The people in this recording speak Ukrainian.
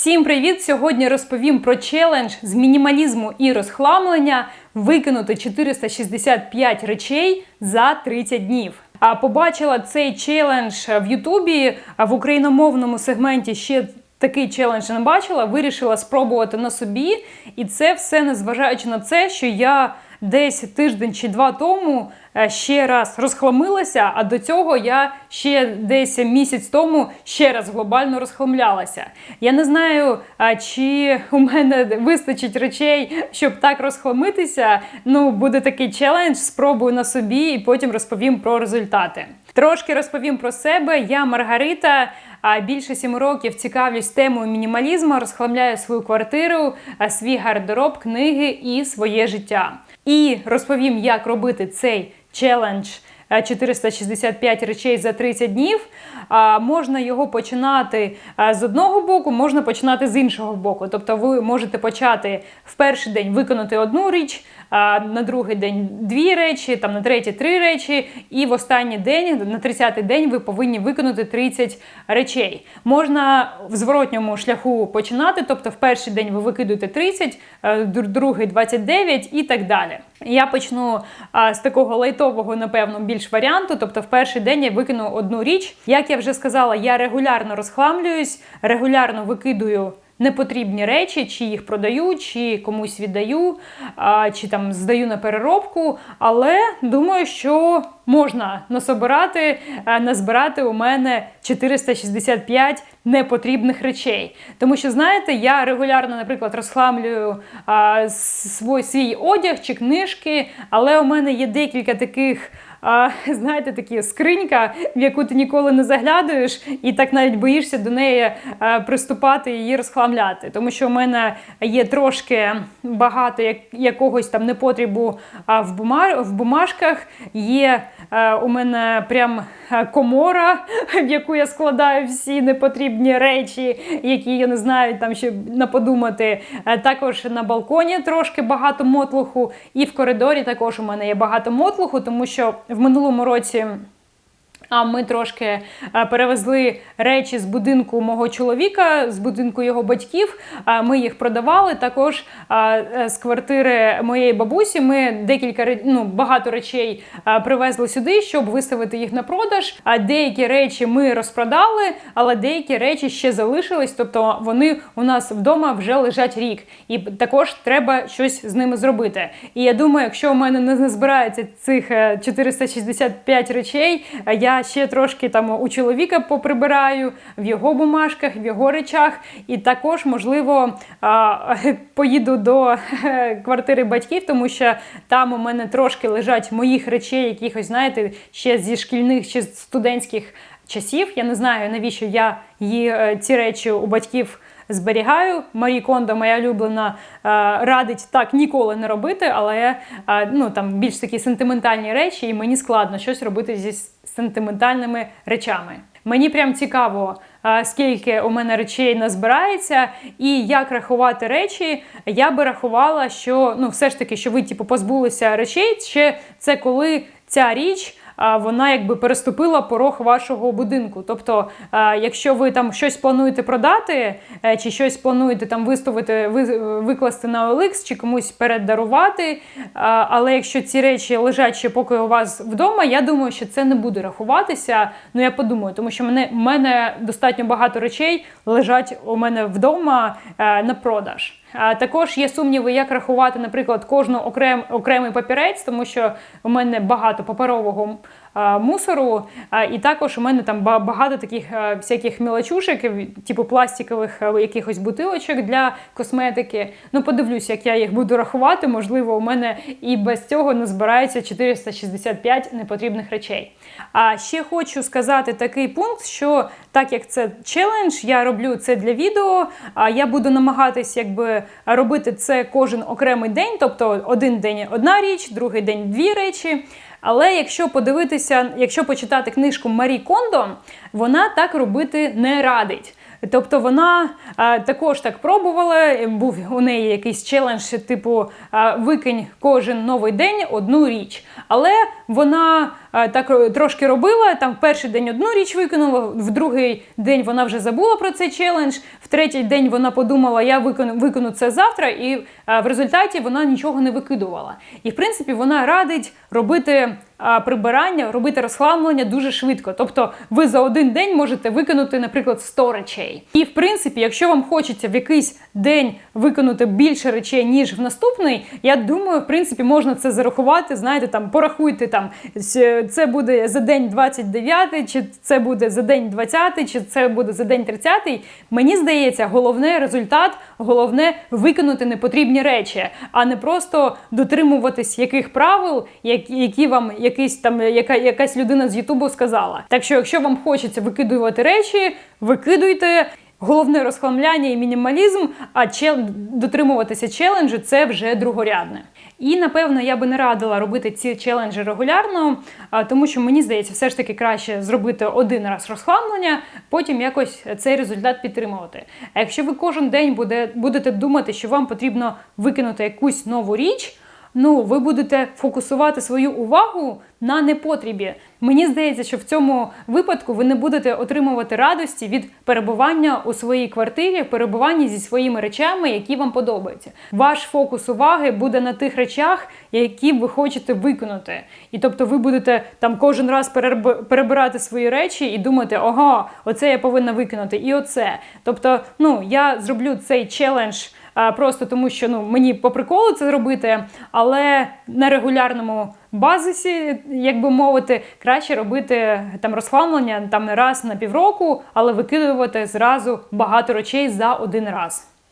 Всім привіт! Сьогодні розповім про челендж з мінімалізму і розхламлення викинути 465 речей за 30 днів. А побачила цей челендж в Ютубі а в україномовному сегменті ще. Такий челендж не бачила, вирішила спробувати на собі, і це все незважаючи на це, що я десь тиждень чи два тому е, ще раз розхламилася, а до цього я ще десь місяць тому ще раз глобально розхламлялася. Я не знаю, чи у мене вистачить речей, щоб так розхламитися. Ну, буде такий челендж, спробую на собі і потім розповім про результати. Трошки розповім про себе. Я Маргарита. А більше сім років цікавлюсь темою мінімалізму, розхламляю свою квартиру, свій гардероб, книги і своє життя. І розповім, як робити цей челендж. Е, 465 речей за 30 днів. Можна його починати е, з одного боку, можна починати з іншого боку. Тобто ви можете почати в перший день виконати одну річ, на другий день дві речі, там на третій три речі, і в останній день, на 30-й день, ви повинні виконати 30 речей. Можна в зворотньому шляху починати, тобто в перший день ви викидуєте 30, е, другий 29 і так далі. Я почну а, з такого лайтового, напевно, більш варіанту. Тобто, в перший день я викину одну річ. Як я вже сказала, я регулярно розхламлююсь, регулярно викидую непотрібні речі, чи їх продаю, чи комусь віддаю, чи там здаю на переробку. Але думаю, що можна насобирати, е, назбирати у мене 465 непотрібних речей. Тому що, знаєте, я регулярно, наприклад, розхламлюю свій, свій одяг чи книжки, але у мене є декілька таких. А, знаєте, такі скринька, в яку ти ніколи не заглядаєш, і так навіть боїшся до неї приступати і її розхламляти. Тому що у мене є трошки багато як, якогось там непотрібу в, бума, в бумажках. Є у мене прям комора, в яку я складаю всі непотрібні речі, які я не знаю, там ще наподумати. Е, Також на балконі трошки багато мотлуху, і в коридорі також у мене є багато мотлуху, тому що в минулому році. А ми трошки е, перевезли речі з будинку мого чоловіка, з будинку його батьків. Ми їх продавали. Також е, з квартири моєї бабусі ми декілька ну, багато речей привезли сюди, щоб виставити їх на продаж. А деякі речі ми розпродали, але деякі речі ще залишились. Тобто вони у нас вдома вже лежать рік, і також треба щось з ними зробити. І я думаю, якщо у мене не збирається цих е, 465 речей, а ще трошки там у чоловіка поприбираю в його бумажках, в його речах, і також, можливо, поїду до е, квартири батьків, тому що там у мене трошки лежать моїх речей, якихось, знаєте, ще зі шкільних чи студентських часів. Я не знаю, навіщо я її, е, ці речі у батьків зберігаю. Марі Кондо, моя улюблена, е, радить так ніколи не робити, але ну, там більш такі сентиментальні речі, і мені складно щось робити зі сентиментальними речами. Мені прям цікаво, скільки у мене речей назбирається, і як рахувати речі. Я би рахувала, що ну, все ж таки, що ви типу, позбулися речей, ще це коли ця річ вона якби переступила порог вашого будинку. Тобто, якщо ви там щось плануєте продати, е, чи щось плануєте там виставити, викласти на OLX, чи комусь передарувати, але якщо ці речі лежать ще поки у вас вдома, я думаю, що це не буде рахуватися. Ну я подумаю, тому що мене, в мене достатньо багато речей лежать у мене вдома е, на продаж. Також є сумніви, як рахувати, наприклад, кожну окрем, окремий папірець, тому що у мене багато паперового мусору, а, і також у мене там багато таких всяких мілочушек, типу пластикових якихось бутилочок для косметики. Ну, подивлюся, як я їх буду рахувати. Можливо, у мене і без цього назбирається 465 непотрібних речей. А ще хочу сказати такий пункт, що так як це челендж, я роблю це для відео. А я буду намагатись якби робити це кожен окремий день, тобто один день одна річ, другий день дві речі. Але якщо подивитися, якщо почитати книжку Марі Кондо, вона так робити не радить. Тобто вона а, також так пробувала. Був у неї якийсь челендж, типу а, викинь кожен новий день одну річ. Але вона е, так е, трошки робила. Там в перший день одну річ викинула, в другий день вона вже забула про цей челендж, в третій день вона подумала, я викону, викону це завтра, і е, в результаті вона нічого не викидувала. І в принципі вона радить робити. Прибирання, робити розхламлення дуже швидко. Тобто ви за один день можете виконати, наприклад, 100 речей. І в принципі, якщо вам хочеться в якийсь день виконати більше речей, ніж в наступний, я думаю, в принципі, можна це зарахувати. Знаєте, там порахуйте там с- це буде за день 29, чи це буде за день 20, чи це буде за день 30. Мені здається, головне результат, головне виконати непотрібні речі, а не просто дотримуватись яких правил, які вам якийсь там яка, якась людина з Ютубу сказала. Так що, якщо вам хочеться викидувати речі, викидуйте. Головне розхламляння і мінімалізм, а чел... дотримуватися челенджу це вже другорядне. І напевно я би не радила робити ці челенджі регулярно, тому що мені здається, все ж таки краще зробити один раз розхламлення, потім якось цей результат підтримувати. А якщо ви кожен день буде, будете думати, що вам потрібно викинути якусь нову річ. Ну, ви будете фокусувати свою увагу на непотрібі. Мені здається, що в цьому випадку ви не будете отримувати радості від перебування у своїй квартирі, перебування зі своїми речами, які вам подобаються. Ваш фокус уваги буде на тих речах, які ви хочете виконати. І тобто ви будете там кожен раз перебирати свої речі і думати, ага, оце я повинна виконати, і оце. Тобто, ну я зроблю цей челендж. А, Просто тому, що ну мені по приколу це робити, але на регулярному базисі, як би мовити, краще робити там розхламлення там не раз на півроку, але викидувати зразу багато речей за один раз.